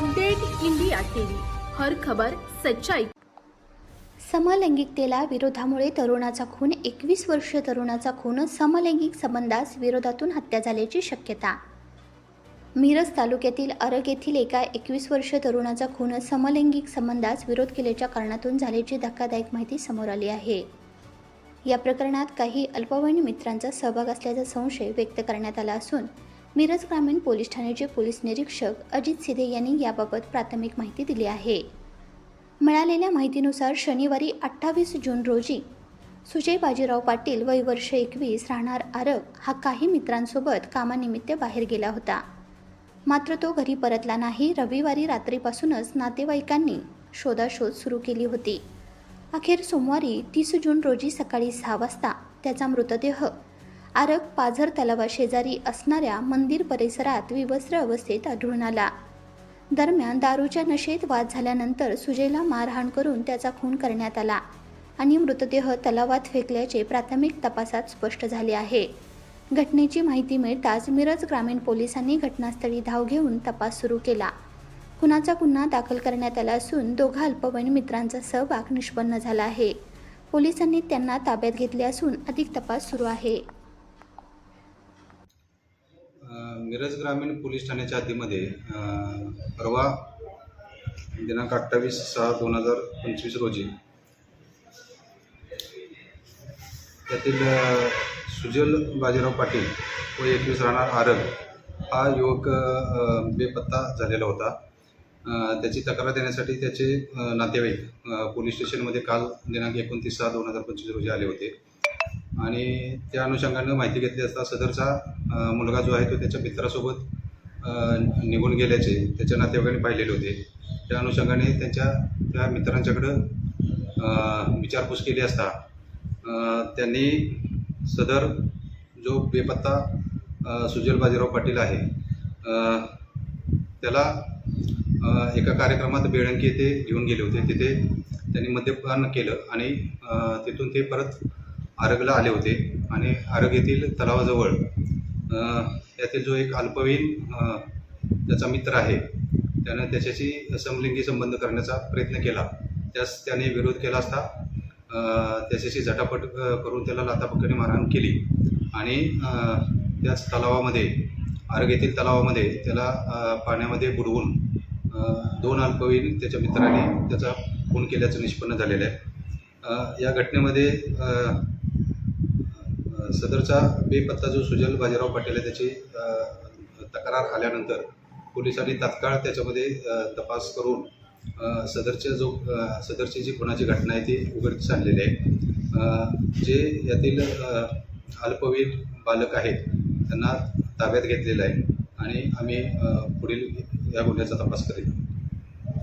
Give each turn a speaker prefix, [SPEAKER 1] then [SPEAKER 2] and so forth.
[SPEAKER 1] Update India TV. हर खबर सच्चाई.
[SPEAKER 2] समलैंगिकतेला विरोधामुळे तरुणाचा खून एकवीस वर्षीय तरुणाचा खून समलैंगिक संबंधास विरोधातून हत्या झाल्याची शक्यता. मिरज तालुक्यातील अरग येथील एका एकवीस वर्षीय तरुणाचा खून समलैंगिक संबंधास विरोध केल्याच्या कारणातून झाल्याची धक्कादायक माहिती समोर आली आहे. या प्रकरणात काही अल्पवयीन मित्रांचा सहभाग असल्याचा संशय व्यक्त करण्यात आला असून मिरज ग्रामीण पोलीस ठाण्याचे पोलीस निरीक्षक अजित सिधे यांनी याबाबत प्राथमिक माहिती दिली आहे. मिळालेल्या माहितीनुसार शनिवारी अठ्ठावीस जून रोजी सुजय बाजीराव पाटील वय वर्ष एकवीस राहणार आरग हा काही मित्रांसोबत कामानिमित्त बाहेर गेला होता. मात्र तो घरी परतला नाही. रविवारी रात्रीपासूनच नातेवाईकांनी शोधाशोध सुरू केली होती. अखेर सोमवारी तीस जून रोजी सकाळी सहा वाजता त्याचा मृतदेह आरग पाझर तलावाशेजारी असणाऱ्या मंदिर परिसरात विवस्त्र अवस्थेत आढळून आला. दरम्यान दारूच्या नशेत वाद झाल्यानंतर सुजयला मारहाण करून त्याचा खून करण्यात आला आणि मृतदेह तलावात फेकल्याचे प्राथमिक तपासात स्पष्ट झाले आहे. घटनेची माहिती मिळताच मिरज ग्रामीण पोलिसांनी घटनास्थळी धाव घेऊन तपास सुरू केला. खुनाचा गुन्हा दाखल करण्यात आला असून दोघा अल्पवयीन मित्रांचा सहभाग निष्पन्न झाला आहे. पोलिसांनी त्यांना ताब्यात घेतले असून अधिक तपास सुरू आहे.
[SPEAKER 3] मिरज ग्रामीण पोलीस ठाण्याच्या हद्दीमध्ये परवा दिनांक अठ्ठावीस सहा दोन हजार पंचवीस रोजी त्यातील सुजल बाजीराव पाटील व एकवीस राहणार आरग हा युवक बेपत्ता झालेला होता. त्याची तक्रार देण्यासाठी त्याचे नातेवाईक पोलीस स्टेशनमध्ये काल दिनांक एकोणतीस सहा दोन हजार पंचवीस रोजी आले होते. आणि त्या अनुषंगानं माहिती घेतली असता सदरचा मुलगा जो आहे तो त्याच्या मित्रासोबत निघून गेल्याचे त्याच्या नातेवाईकांनी पाहिलेले होते. त्या अनुषंगाने त्यांच्या त्या मित्रांच्याकडं विचारपूस केली असता त्यांनी सदर जो बेपत्ता सुजल बाजीराव पाटील आहे त्याला एका कार्यक्रमात बेळंकी येथे घेऊन गेले होते. तिथे त्यांनी मद्यपान केलं आणि तिथून ते परत आरगला आले होते आणि आरग येथील तलावाजवळ त्यातील यातील जो एक अल्पवयीन त्याचा मित्र आहे त्यानं त्याच्याशी समलिंगी संबंध करण्याचा प्रयत्न केला. त्यास त्याने विरोध केला असता त्याच्याशी झटापट करून त्याला लाथापक्क्याने मारहाण केली आणि त्याच तलावामध्ये आरग येथील तलावामध्ये त्याला पाण्यामध्ये बुडवून दोन अल्पवयीन त्याच्या मित्राने त्याचा खून केल्याचं निष्पन्न झालेलं आहे. या घटनेमध्ये सदरचा बेपत्ता जो सुजल बाजीराव पाटील आहे त्याची तक्रार आल्यानंतर पोलिसांनी तात्काळ त्याच्यामध्ये तपास करून सदरच्या जो सदरची जी खुनाची घटना आहे ती उघडकीस आणलेली आहे जे यातील अल्पवयीन बालक आहेत त्यांना ताब्यात घेतलेलं आहे आणि आम्ही पुढील या गुन्ह्याचा तपास करीत आहोत.